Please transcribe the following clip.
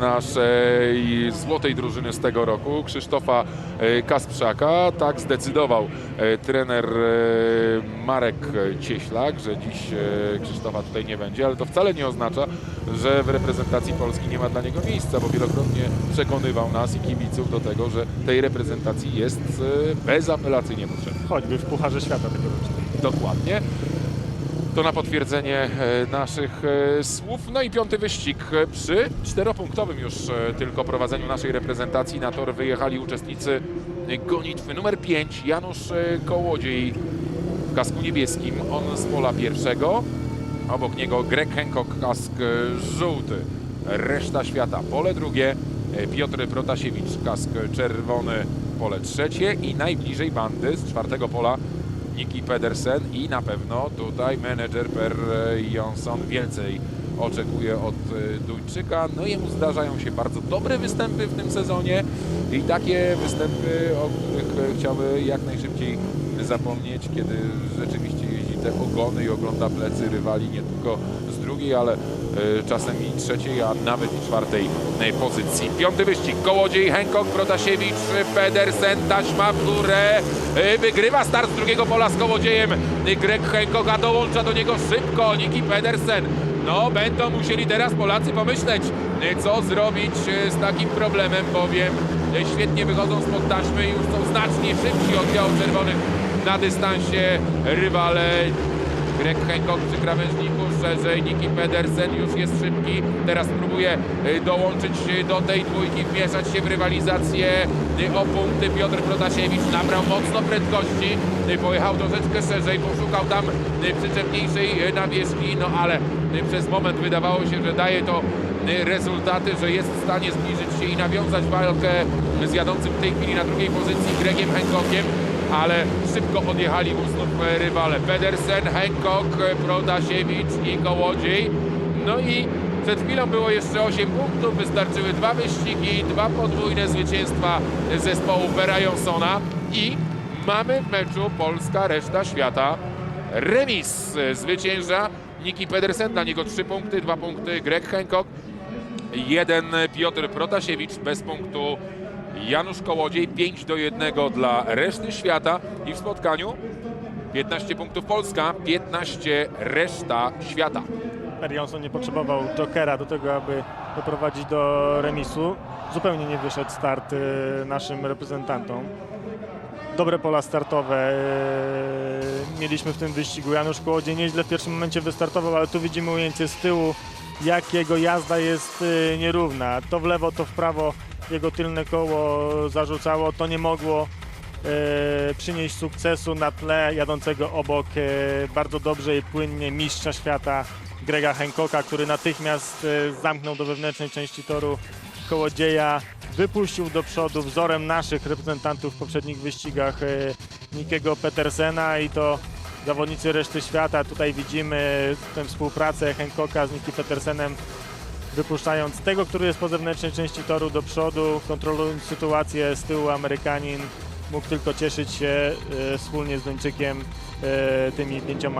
naszej złotej drużyny z tego roku, Krzysztofa e, Kasprzaka. Tak zdecydował e, trener e, Marek Cieślak, że dziś Krzysztofa tutaj nie będzie, ale to wcale nie oznacza, że w reprezentacji Polski nie ma dla niego miejsca, bo wielokrotnie przekonywał nas i kibiców do tego, że tej reprezentacji jest bezapelacyjnie potrzebny. Choćby w Pucharze Świata tego rocznego. Dokładnie. To na potwierdzenie e, naszych e, słów. No i piąty wyścig e, przy czteropunktowym już tylko prowadzeniu naszej reprezentacji. Na tor wyjechali uczestnicy gonitwy numer 5 Janusz Kołodziej w kasku niebieskim. On z pola pierwszego. Obok niego Greg Hancock, kask żółty. Reszta świata pole drugie. Piotr Protasiewicz, kask czerwony, pole trzecie i najbliżej bandy z czwartego pola Niki Pedersen i na pewno tutaj menedżer Per Jonsson więcej oczekuje od e, Duńczyka. No jemu zdarzają się bardzo dobre występy w tym sezonie i takie występy, o których e, chciałby jak najszybciej zapomnieć, kiedy rzeczywiście te ogony i ogląda plecy rywali nie tylko z drugiej, ale e, czasem i trzeciej, a nawet i czwartej e, pozycji. Piąty wyścig. Kołodziej, Hancock, Protasiewicz, Pedersen, taśma w górę. E, Wygrywa start z drugiego pola z Kołodziejem. Greg Hancock, a dołącza do niego szybko Niki Pedersen. No, będą musieli teraz Polacy pomyśleć, e, co zrobić z takim problemem, bowiem świetnie wychodzą spod taśmy i już są znacznie szybsi od biał czerwonych na dystansie rywale. Greg Hancock przy krawężniku szerzej, Niki Pedersen już jest szybki, teraz próbuje y, dołączyć do tej dwójki, wmieszać się w rywalizację y, o punkty. Piotr Protasiewicz nabrał mocno prędkości, y, pojechał troszeczkę szerzej, poszukał tam przyczepniejszej nawierzchni, no ale przez moment wydawało się, że daje to rezultaty, że jest w stanie zbliżyć się i nawiązać walkę z jadącym w tej chwili na drugiej pozycji Gregiem Hancockiem ale szybko odjechali mu znów e, rywale. Pedersen, Hancock, e, Protasiewicz i Kołodziej. No i przed chwilą było jeszcze 8 punktów, wystarczyły dwa wyścigi, dwa podwójne zwycięstwa zespołu Bera Jonsona i mamy w meczu Polska, reszta świata remis. Zwycięża Niki Pedersen, dla niego 3 punkty, 2 punkty Greg Hancock, jeden Piotr Protasiewicz bez punktu Janusz Kołodziej 5 do 1 dla reszty świata i w spotkaniu 15 punktów Polska, 15 reszta świata. Johnson nie potrzebował jokera do tego, aby doprowadzić do remisu. Zupełnie nie wyszedł start y, naszym reprezentantom. Dobre pola startowe y, mieliśmy w tym wyścigu. Janusz Kołodziej nieźle w pierwszym momencie wystartował, ale tu widzimy ujęcie z tyłu, jak jego jazda jest y, nierówna. To w lewo, to w prawo jego tylne koło zarzucało. To nie mogło e, przynieść sukcesu na tle jadącego obok e, bardzo dobrze i płynnie mistrza świata Grega Hancocka, który natychmiast e, zamknął do wewnętrznej części toru kołodzieja, wypuścił do przodu wzorem naszych reprezentantów w poprzednich wyścigach e, Nikiego Petersena i to zawodnicy reszty świata. Tutaj widzimy tę współpracę Hancocka z Niki Petersenem wypuszczając tego, który jest po zewnętrznej części toru do przodu, kontrolując sytuację z tyłu Amerykanin mógł tylko cieszyć się e, wspólnie z Duńczykiem e, tymi pięcioma